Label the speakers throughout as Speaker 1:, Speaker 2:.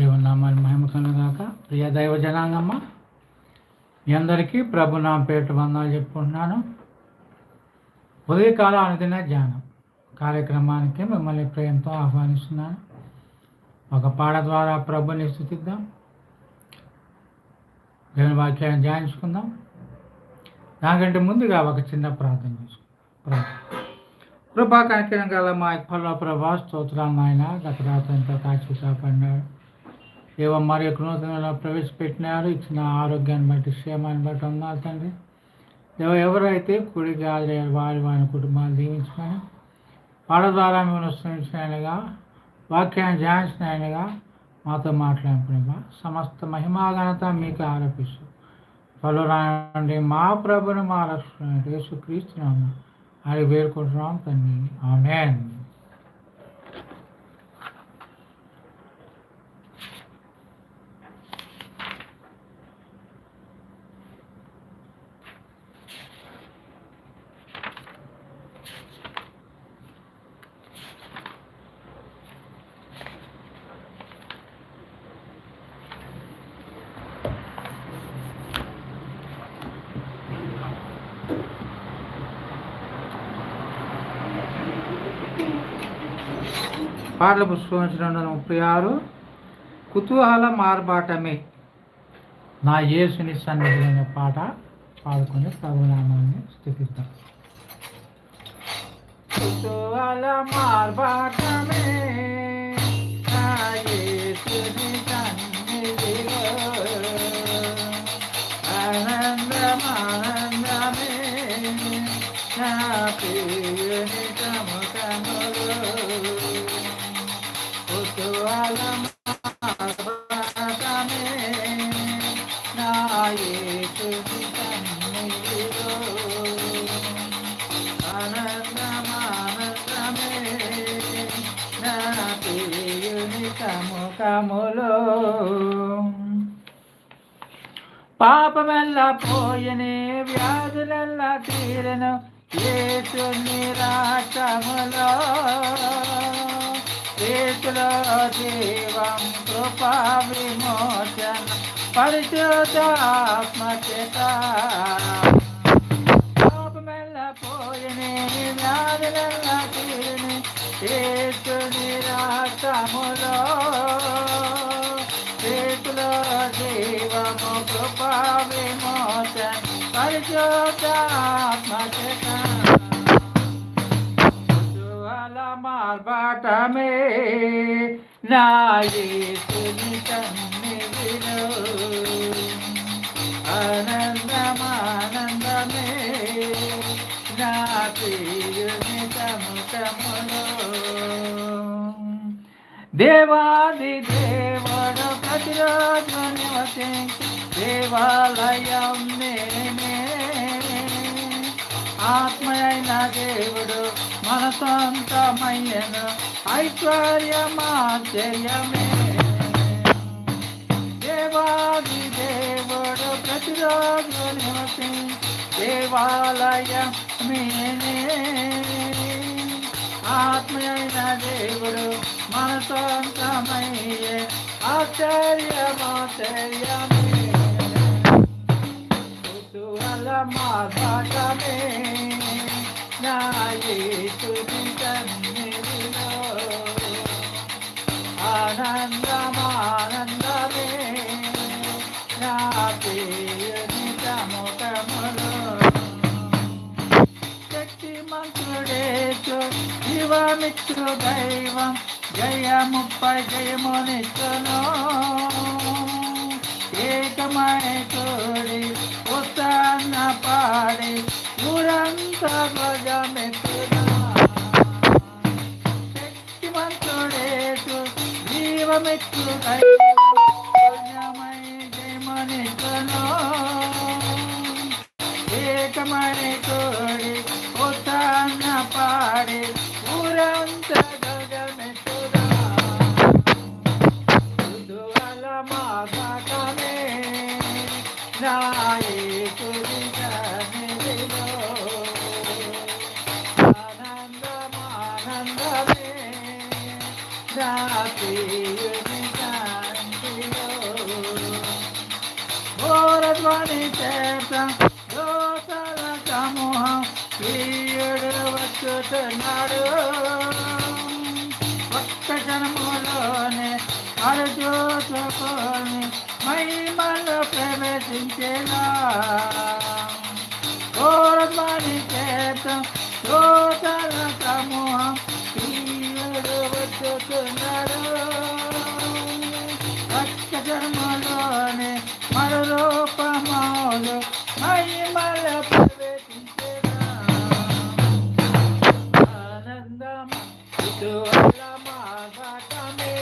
Speaker 1: దేవుని నామాన్ని మహిమకను గాక ప్రియ దైవ జనాంగమ్మ మీ అందరికీ ప్రభు నా పేట వందాలు చెప్పుకుంటున్నాను. ఉదయకాల అనుదిన ధ్యానం కార్యక్రమానికి మిమ్మల్ని ప్రేమతో ఆహ్వానిస్తున్నాను. ఒక పాట ద్వారా ప్రభుని స్థుతిద్దాం. దేవుని వాక్యాన్ని ధ్యానించుకుందాం. దానికంటే ముందుగా ఒక చిన్న ప్రార్థన చేసుకుందాం. ప్రార్థన కృపా కనికరం గల మా ఇప్పట్లో ప్రభా స్తోత్రాలు నాయన. గత రాత్రి కాచి కాపాడినాడు. దేవ మరి యొక్క నూతనంలో ప్రవేశపెట్టినారు ఇచ్చిన ఆరోగ్యాన్ని బట్టి క్షేమాన్ని బట్టి ఉన్నారు తండ్రి. దేవ ఎవరైతే కుడికి ఆదరయ్యారు వారి వారి కుటుంబాలు దీవించుకొని వాళ్ళ ద్వారా మేము శ్రమించినగా వాక్యాన్ని ధ్యానించినగా మాతో మాట్లాడిన సమస్త మహిమాఘనత మీకు ఆరోపిస్తూ త్వరలో మా ప్రభుని మా రక్షణ యేసుక్రీస్తున్నాము అది వేరుకుంటున్నాం తండ్రి. ఆమెన్. పాటల పుస్తకం రెండు వందల ముప్పై ఆరు. కుతూహల మార్బాటమే. నా యేసుని సన్నిధి అనే పాట పాడుకొని ప్రభునామాన్ని స్థితిద్దాం. కుతూహల మార్బాటమే. నా యేసుని సన్నిధిలో ఆనందమానందమే. నా ప్రియుని సముఖములో కుతూహలమార్బాటమే సముఖములో పాపమెల్లా పోయనే వ్యాధులెల్లా తీరను ఏసుని రాటములో ఏసులో జీవం కృపా విమోచన పరిశోధాత్మచేత పాపమెల్లా పోయనే వ్యాధులెల్లా తీరని ఏసుని రాటములో జీవము కృపా విమోచన పరిశోధాత్మచేత ఆర్భాటమే. నా యేసుని సన్నిధిలో ఆనందమానందమే. నా ప్రియుని సముఖములో. దేవాది దేవుడు ప్రతిరోజు నివసించి దేవాలయం నేనే. ఆత్మయైన దేవుడు మన సొంతమయ్యను ఐశ్వర్యమాశ్చర్యమే దేవాది దేవుడు ప్రతిరోజు నివసి దేవాలయ నేనే ఆత్మయైన దేవుడు మనసంతమయ్యే ఆశ్చర్యమాశ్చర్యమే కుతూహల మాధమే నా యేసుని సన్నిధిలో ఆనందమానందమే నా ప్రియుని సముఖములో శక్తిమంతుడేసు జీవమిత్రు దైవం జయముప్పై జయమునిచ్చును ఏకమై తోడి ఉత్తన్న పాడి ఊరంత ధ్వజమెత్తునా శక్తిమంతుడేసు జీవమిత్రు దైవమై జయమునిచ్చును ఏకమై పాడి ఊరంత గగమెత్తుదా కుతూహల మాఘమే ధ్వని చేత దోతల సమూహం ఈయుడు వచ్చుతున్నాడు ఒక్క జన్మలోనే అరుజోతుకొని మహిమలో ప్రవేశించేలా చేత ఈయుడు వచ్చుతున్నాడు ఒక్క జన్మలోనే మరురూపములు మహిమల ఆనందం. ఇటువల మాగటమే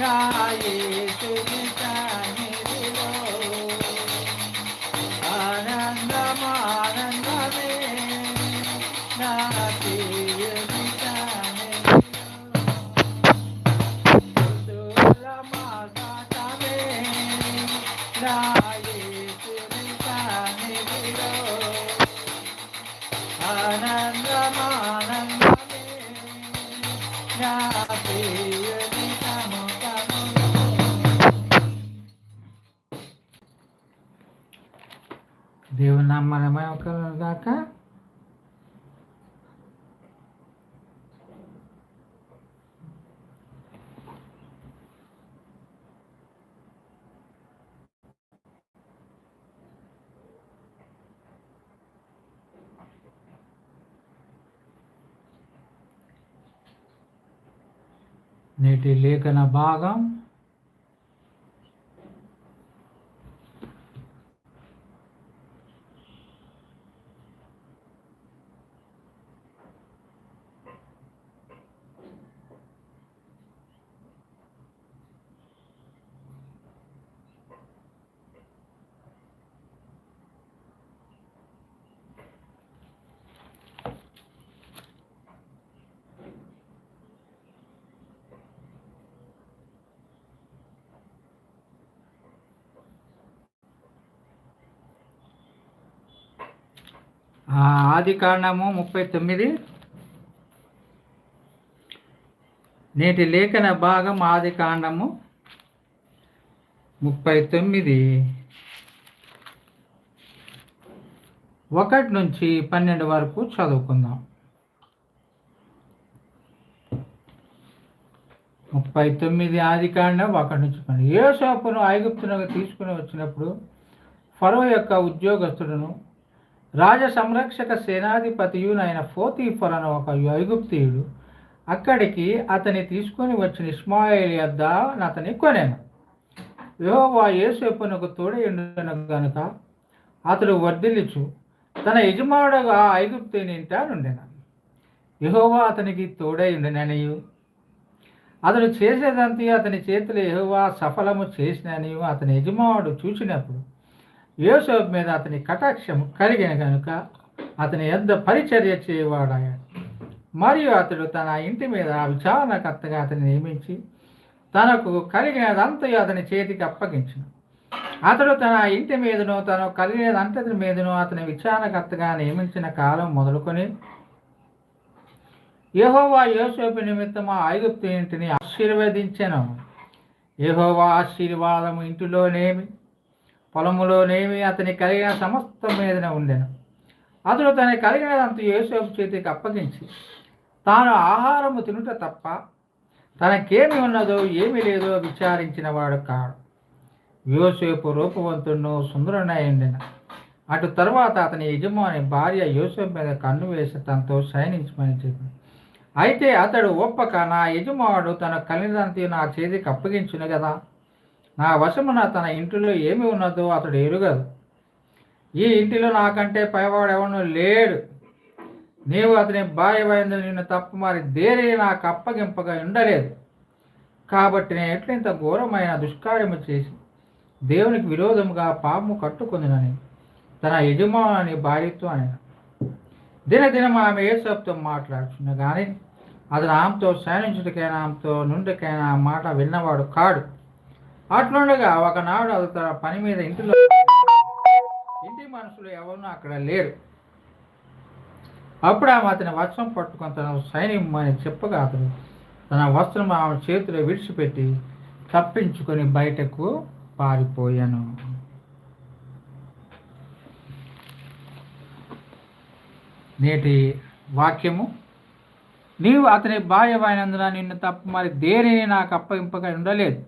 Speaker 1: రాయేసుని సన్నిధిలో ఆనందం ఆనందమే. నా ప్రియుని మనమే ఒక దాకా నేటి లేఖన భాగం ఆ, ఆది కాండము ముప్పై తొమ్మిది. నేటి లేఖన భాగం ఆది కాండము ముప్పై తొమ్మిది. ఒకటి నుంచి పన్నెండు వరకు చదువుకుందాం. ముప్పై తొమ్మిది ఆది కాండం ఒకటి నుంచి పన్నెండు. షాపును ఐగుప్తునకు తీసుకుని వచ్చినప్పుడు ఫరో యొక్క ఉద్యోగస్తులను రాజ సంరక్షక సేనాధిపతియునైన ఫోతీఫర్ అనే ఒక ఐగుప్తీయుడు. అక్కడికి అతని తీసుకొని వచ్చిన ఇస్మాయిల్ యొద్ద అతని కొనేను. యెహోవా యేసేపునకు తోడయుండును గనుక అతడు వర్ధిల్లిచు. తన యజమానుడుగా ఐగుప్తి ఇంట నుండెను. యహోవా అతనికి తోడయుండననియు అతడు చేసేదంతా అతని చేతులు యహోవా సఫలము చేసిననియు అతని యజమానుడు చూసినప్పుడు యోసేపు మీద అతని కటాక్షం కలిగిన కనుక అతని యొద్ద పరిచర్య చేయవాడాడు మరియు అతడు తన ఇంటి మీద విచారణకర్తగా అతని నియమించి తనకు కలిగినదంతయు అతని చేతికి అప్పగించిన. అతడు తన ఇంటి మీదను తను కలిగినదంతటి మీదను అతని విచారణకర్తగా నియమించిన కాలం మొదలుకొని యహోవా యోసేపు నిమిత్తం ఆ ఐగుప్తు ఇంటిని ఆశీర్వదించెను. యహోవా ఆశీర్వాదము ఇంటిలోనేమి? పొలములోనేమి అతని కలిగిన సమస్త మీదనే ఉండెను. అతడు తన కలిగినదంత యేసేపు చేతికి అప్పగించి తాను ఆహారము తినుట తప్ప తనకేమి ఉన్నదో ఏమి లేదో విచారించిన వాడు కాడు. యోసేపు రూపవంతుడును సుందరునైండిన అటు తర్వాత అతని యజమాని భార్య యోసేపు మీద కన్ను వేసి తనతో శయనించమని చెప్పింది అయితే అతడు ఒప్పక నా యజమానుడు తన కలిగినంత నా చేతికి అప్పగించును కదా నా వశమున తన ఇంటిలో ఏమి ఉన్నదో అతడు ఎరుగదు. ఈ ఇంటిలో నాకంటే పైవాడు ఎవను లేడు. నీవు అతని భార్యమైందని నిన్ను తప్ప మరి దేని నాకు అప్పగింపగా ఉండలేదు. కాబట్టి నేను ఎట్లా ఇంత ఘోరమైన దుష్కార్యము చేసి దేవునికి విరోధముగా పాపము కట్టుకుందినని తన యజమాని భార్యతో ఆయన దినదినం ఆమె ఏసప్తో మాట్లాడుతున్న కానీ అతను ఆమెతో శయనించుటకైనా ఆమెతో నుండికైనా మాట విన్నవాడు కాడు. అట్లుండగా ఒకనాడు తన పని మీద ఇంటిలో ఇంటి మనుషులు ఎవరు అక్కడ లేరు. అప్పుడు ఆమె అతని వస్త్రం పట్టుకొని తన సైన్యం అని చెప్పగా అతను తన వస్త్రం ఆమె చేతిలో విడిచిపెట్టి తప్పించుకొని బయటకు పారిపోయాను. నేటి వాక్యము. నీవు అతని భార్యమైనందున నిన్ను తప్ప మరి దేనిని నాకు అప్పగింపగా ఉండలేదు.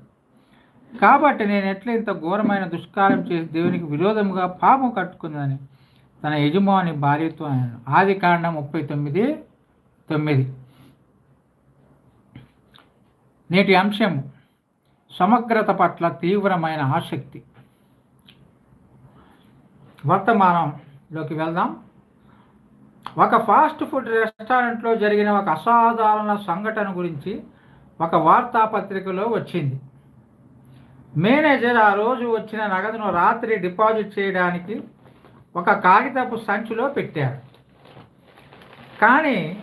Speaker 1: కాబట్టి నేను ఎట్లా ఇంత ఘోరమైన దుష్కారం చేసి దేవునికి విరోధముగా పాపం కట్టుకుందని తన యజమాని భార్యతో అన్నాడు. ఆది కాండం ముప్పై తొమ్మిది తొమ్మిది. నేటి అంశం సమగ్రత పట్ల తీవ్రమైన ఆసక్తి. వర్తమానంలోకి వెళ్దాం. ఒక ఫాస్ట్ ఫుడ్ రెస్టారెంట్లో జరిగిన ఒక అసాధారణ సంఘటన గురించి ఒక వార్తాపత్రికలో వచ్చింది. మేనేజర్ ఆ రోజు వచ్చిన నగదును రాత్రి డిపాజిట్ చేయడానికి ఒక కాగితపు సంచిలో పెట్టారు. కానీ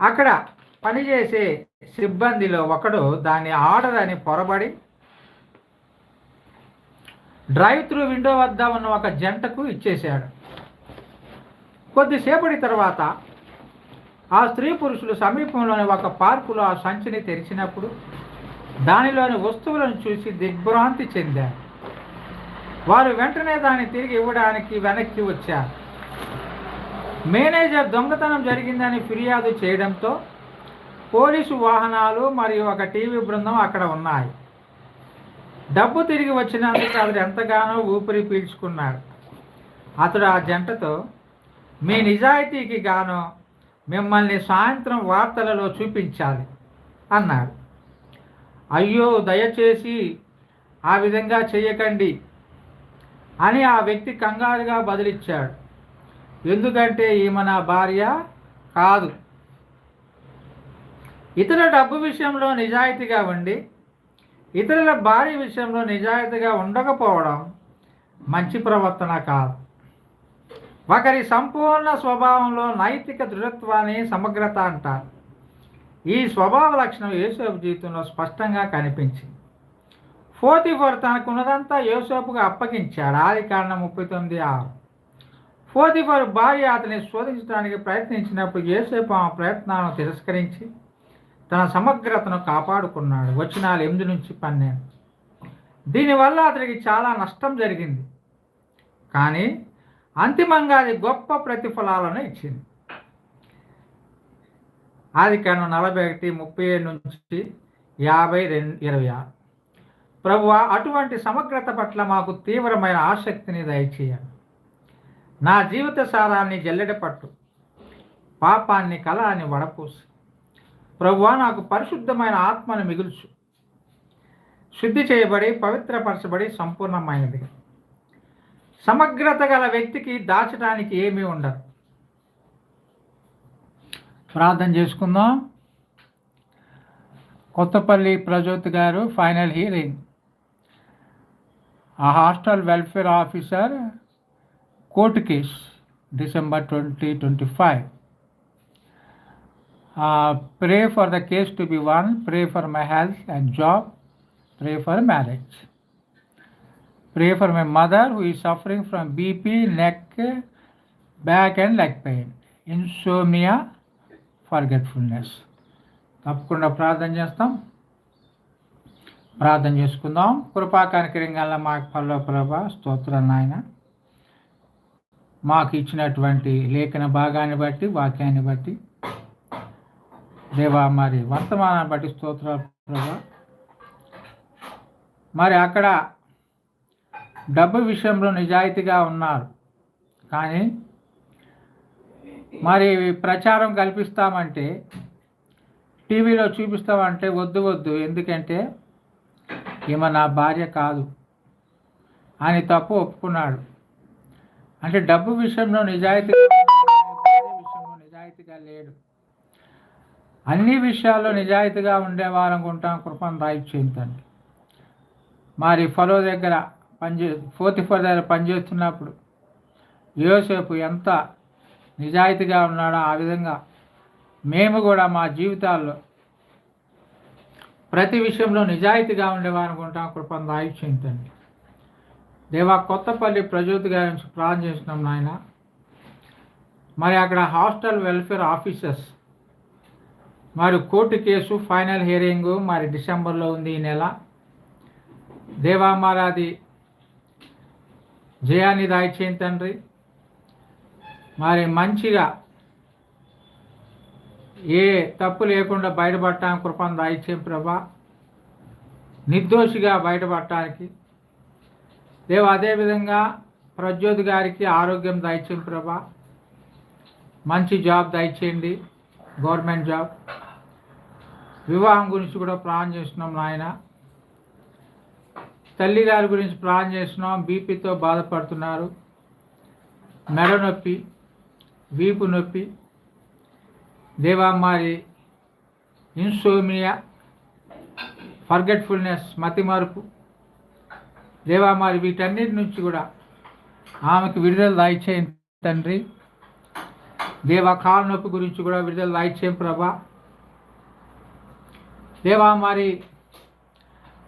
Speaker 1: అక్కడ పనిచేసే సిబ్బందిలో ఒకడు దాన్ని ఆర్డర్ అని పొరబడి డ్రైవ్ త్రూ విండో వద్ద ఉన్న ఒక జంటకు ఇచ్చేశాడు. కొద్దిసేపటి తర్వాత ఆ స్త్రీ పురుషులు సమీపంలోని ఒక పార్కులో ఆ సంచిని తెరిచినప్పుడు దానిలోని వస్తువులను చూసి దిగ్భ్రాంతి చెందారు. వారు వెంటనే దాన్ని తిరిగి ఇవ్వడానికి వెనక్కి వచ్చారు. మేనేజర్ దొంగతనం జరిగిందని ఫిర్యాదు చేయడంతో పోలీసు వాహనాలు మరియు ఒక టీవీ బృందం అక్కడ ఉన్నాయి. డబ్బు తిరిగి వచ్చినందుకు అతడు ఎంతగానో ఊపిరి పీల్చుకున్నాడు. అతడు ఆ జంటతో మీ నిజాయితీకి గాను మిమ్మల్ని సాయంత్రం వార్తలలో చూపించాలి అన్నాడు. అయ్యో దయచేసి ఆ విధంగా చేయకండి అని ఆ వ్యక్తి కంగారుగా బదిలిచ్చాడు. ఎందుకంటే ఈమె నా భార్య కాదు. ఇతర డబ్బు విషయంలో నిజాయితీగా ఉండి ఇతరుల భార్య విషయంలో నిజాయితీగా ఉండకపోవడం మంచి ప్రవర్తన కాదు. ఒకరి సంపూర్ణ స్వభావంలో నైతిక దృఢత్వాన్ని సమగ్రత అంటారు. ఈ స్వభావ లక్షణం యేసేపు జీవితంలో స్పష్టంగా కనిపించింది. ఫోర్ తనకున్నదంతా యోసేపుగా అప్పగించాడు. ఆది కారణం ముప్పై తొమ్మిది ఆరు. ఫోర్ భార్య అతని శోధించడానికి ప్రయత్నించినప్పుడు యోసేపు ఆ ప్రయత్నాలను తిరస్కరించి తన సమగ్రతను కాపాడుకున్నాడు. వచ్చిన ఎనిమిది నుంచి పన్నెండు. దీనివల్ల అతనికి చాలా నష్టం జరిగింది. కానీ అంతిమంగా అది గొప్ప ప్రతిఫలాలను ఇచ్చింది. ఆది కారణం నలభై ఒకటి ముప్పై ఏడు నుంచి యాభై రెండు ఇరవై ఆరు. ప్రభు అటువంటి సమగ్రత పట్ల మాకు తీవ్రమైన ఆసక్తిని దయచేయాలి నా జీవిత సారాన్ని జల్లెడ పట్టు. పాపాన్ని కల అని వడపోసి. ప్రభువ నాకు పరిశుద్ధమైన ఆత్మను మిగుల్చు. శుద్ధి చేయబడి పవిత్రపరచబడి సంపూర్ణమైనది. సమగ్రత గల వ్యక్తికి దాచడానికి ఏమీ ఉండదు. ప్రార్థన చేసుకుందాం. Kothapalli Prajoth garu final hearing. ఆ hostel welfare officer court case December twenty twenty five. Pray for the case to be won pray for my health and job pray for marriage pray for my mother who is suffering from BP neck back and leg pain insomnia forgetfulness తప్పకుండా ప్రార్థన చేస్తాం. ప్రార్థన చేసుకుందాం. కృపాకానికి రింగాల మాకు పల్ల ప్రభ స్తోత్రం నాయన. మాకు ఇచ్చినటువంటి లేఖన భాగాన్ని బట్టి వాక్యాన్ని బట్టి. దేవా మరి వర్తమానాన్ని బట్టి స్తోత్ర ప్రభా. మరి అక్కడ డబ్బు విషయంలో నిజాయితీగా ఉన్నారు. కానీ మరి ప్రచారం కల్పిస్తామంటే టీవీలో చూపిస్తామంటే వద్దు వద్దు. ఎందుకంటే ఈమె నా భార్య కాదు అని తప్పు ఒప్పుకున్నాడు. అంటే డబ్బు విషయంలో నిజాయితీ విషయంలో నిజాయితీగా లేడు. అన్ని విషయాల్లో నిజాయితీగా ఉండేవారు అనుకుంటాం కృపను రాయి మరి ఫలో దగ్గర పనిచే ఫోర్త్ ఫోర్ దగ్గర పనిచేస్తున్నప్పుడు యోసేపు ఎంత నిజాయితీగా ఉన్నాడో? ఆ విధంగా మేము కూడా మా జీవితాల్లో ప్రతి విషయంలో నిజాయితీగా ఉండేవారు అనుకుంటాం. కృపను దాయిచ్చింతండి చేయించండి. దేవా కొత్తపల్లి ప్రజ్యోతి గారి నుంచి ప్రార్థన చేస్తున్నాం నాయన. మరి అక్కడ హాస్టల్ వెల్ఫేర్ ఆఫీసర్స్ మరి కోర్టు కేసు ఫైనల్ హియరింగ్ మరి డిసెంబర్లో ఉంది ఈ నెల. దేవా మరి అది జయాన్ని దాయిచేయండి తండ్రి మరి మంచిగా ఏ తప్పు లేకుండా బయటపడటానికి కృపను దాయిచ్చేం ప్రభా? నిర్దోషిగా బయటపడటానికి. దేవ అదేవిధంగా ప్రజ్యోతి గారికి ఆరోగ్యం దయచేయండి ప్రభా? మంచి జాబ్ దయచేయండి. Government job. వివాహం గురించి కూడా ప్లాన్ చేస్తున్నాం నాయన. తల్లి గారి గురించి ప్లాన్ చేస్తున్నాం. బీపీతో బాధపడుతున్నారు. మెడ నొప్పి. వీపు నొప్పి దేవామ్మారి ఇన్సోమియా ఫర్గెట్ఫుల్నెస్ మతి మార్పు దేవామారి వీటన్నిటి నుంచి కూడా ఆమెకు విడుదల దాయిచేయండి తండ్రి. దేవా కాలు నొప్పి గురించి కూడా విడుదల దాయిచేయం ప్రభా. దేవా మరి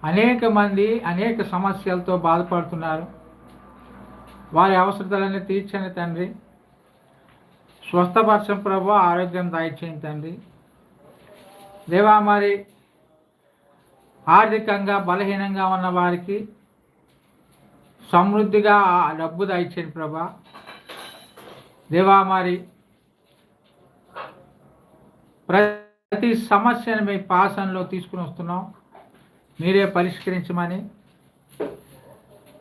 Speaker 1: అనేక మంది అనేక సమస్యలతో బాధపడుతున్నారు. వారి అవసరతలన్నీ తీర్చని తండ్రి. స్వస్థపరచం ప్రభు ఆరోగ్యం దయచేయండి తండ్రి. దేవా మరి ఆర్థికంగా బలహీనంగా ఉన్న వారికి సమృద్ధిగా డబ్బు దయచేయండి ప్రభా. దేవా మరి ప్రతి సమస్యను మీ పాసనలో తీసుకుని వస్తున్నాం. మీరే పరిష్కరించమని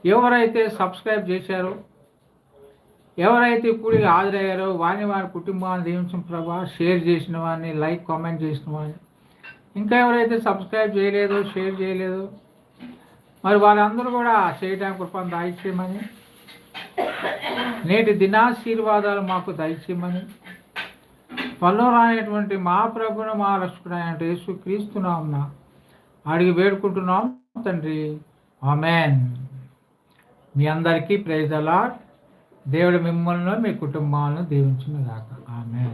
Speaker 1: ఎవరైతే సబ్స్క్రైబ్ చేశారో ఎవరైతే కూడి హాజరయ్యారో వారిని వారి కుటుంబాన్ని దీవించిన ప్రభా షేర్ చేసిన వారిని లైక్ కామెంట్ చేసిన వారిని. ఇంకా ఎవరైతే సబ్స్క్రైబ్ చేయలేదో షేర్ చేయలేదో మరి వాళ్ళందరూ కూడా చేయడానికి కృపను దయచేయమని నేటి దినాశీర్వాదాలు మాకు దయచేయమని త్వరలో రానటువంటి మా ప్రభును మా రక్షకుడు యేసు క్రీస్తున్నాం అడిగి వేడుకుంటున్నాం తండ్రి. ఆమెన్. మీ అందరికీ ప్రైజ్ అలాట్ దేవుడు మిమ్మల్ని మీ కుటుంబాలను దీవించిన దాకా ఆమె